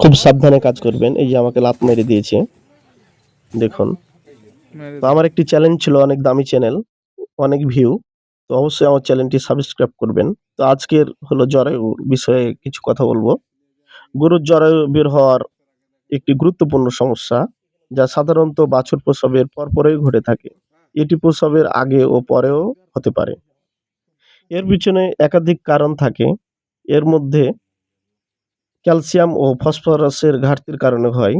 খুব সাবধানে কাজ করবেন। এই যে আমাকে লাত মেরে দিয়েছে। দেখুন। তো আমার একটি চ্যানেল ছিল অনেক দামি চ্যানেল অনেক ভিউ তো অবশ্যই আমার চ্যানেলটি সাবস্ক্রাইব করবেন। তো আজকের হলো জরায়ুর বিষয়ে কিছু কথা বলব। গরুর জরায়ু বের হওয়ার একটি গুরুত্বপূর্ণ সমস্যা যা সাধারণত বাছুর প্রসবের পরপরই ঘটে থাকে। এটি প্রসবের আগে ও পরেও হতে পারে। এর পিছনে একাধিক কারণ থাকে। এর মধ্যে ক্যালসিয়াম ও ফসফরাসের ঘাটতির কারণে হয়।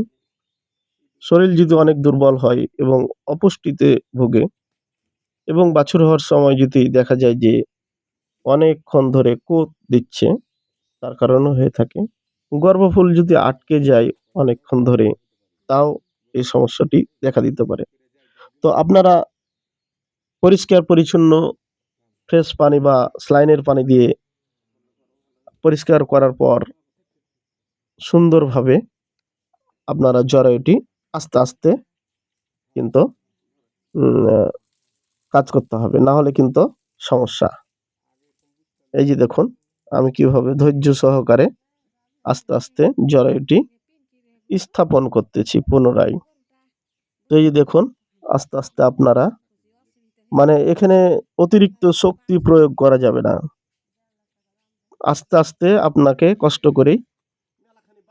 শরীর যদি অনেক দুর্বল হয় এবং অপুষ্টিতে ভোগে এবং বাছুর হওয়ার সময় যদি দেখা যায় যে অনেকক্ষণ ধরে কোত দিচ্ছে, তার কারণে হয়ে থাকে। গর্ভফুল যদি আটকে যায় অনেকক্ষণ ধরে, তাও এই সমস্যাটি দেখা দিতে পারে। তো আপনারা পরিষ্কার, পরিচ্ছন্ন, ফ্রেশ পানি বা স্লাইনের পানি দিয়ে পরিষ্কার করার পর সুন্দরভাবে আপনারা জরায়ুটি আস্তে আস্তে কিন্তু কাজ করতে হবে। না হলে কিন্তু সমস্যা। এই যে দেখুন, আমি কীভাবে ধৈর্য সহকারে আস্তে আস্তে জরায়ুটি স্থাপন করতেছি পুনরায়। তো এই যে দেখুন, আস্তে আস্তে আপনারা মানে এখানে অতিরিক্ত শক্তি প্রয়োগ করা যাবে না। আস্তে আস্তে আপনাকে কষ্ট করেই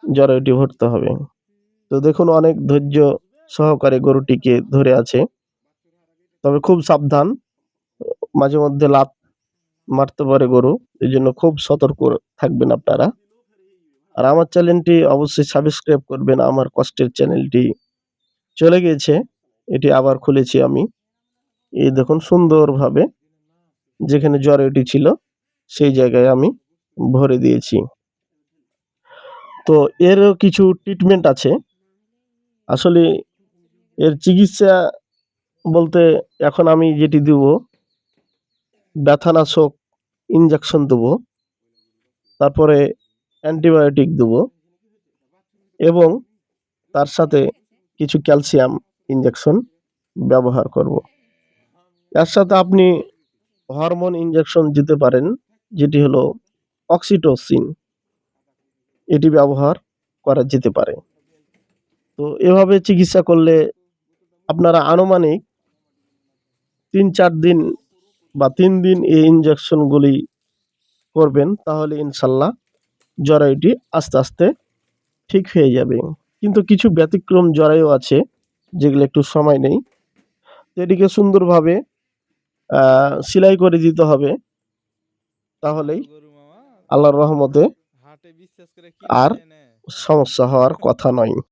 জরায়ুটি ভরতে হবে। তো দেখুন, অনেক ধৈর্য সহকারে গরুটিকে ধরে আছে। তবে খুব সাবধান, মাঝে মধ্যে লাত মারতে পারে গরু, এই জন্য খুব সতর্ক থাকবেন আপনারা। আর আমার চ্যানেলটি অবশ্যই সাবস্ক্রাইব করবেন, আমার কষ্টের চ্যানেলটি চলে গিয়েছে এটি আবার খুলেছি আমি। এই দেখুন, সুন্দরভাবে যেখানে জরায়ুটি ছিল সেই জায়গায় আমি ভরে দিয়েছি। তো এরও কিছু ট্রিটমেন্ট আছে। আসলে এর চিকিৎসা বলতে এখন আমি যেটি দেব, ব্যথানাশক ইঞ্জেকশন দেবো, তারপরে অ্যান্টিবায়োটিক দেবো এবং তার সাথে কিছু ক্যালসিয়াম ইঞ্জেকশন ব্যবহার করব। এর সাথে আপনি হরমোন ইঞ্জেকশন দিতে পারেন, যেটি হলো অক্সিটোসিন এটি ব্যবহার করা যেতে পারে। তো এভাবে চিকিৎসা করলে আপনারা আনুমানিক তিন চার দিন বা তিন দিন এই ইঞ্জেকশনগুলি করবেন, তাহলে ইনশাল্লাহ জরায়ুটি আস্তে আস্তে ঠিক হয়ে যাবে। কিন্তু কিছু ব্যতিক্রম জরায়ু আছে, যেগুলো একটু সময় নেই। তো এটিকে সুন্দরভাবে সেলাই করে দিতে হবে। তাহলেই আল্লাহর রহমতে আর সমস্যা হওয়ার কথা নয়।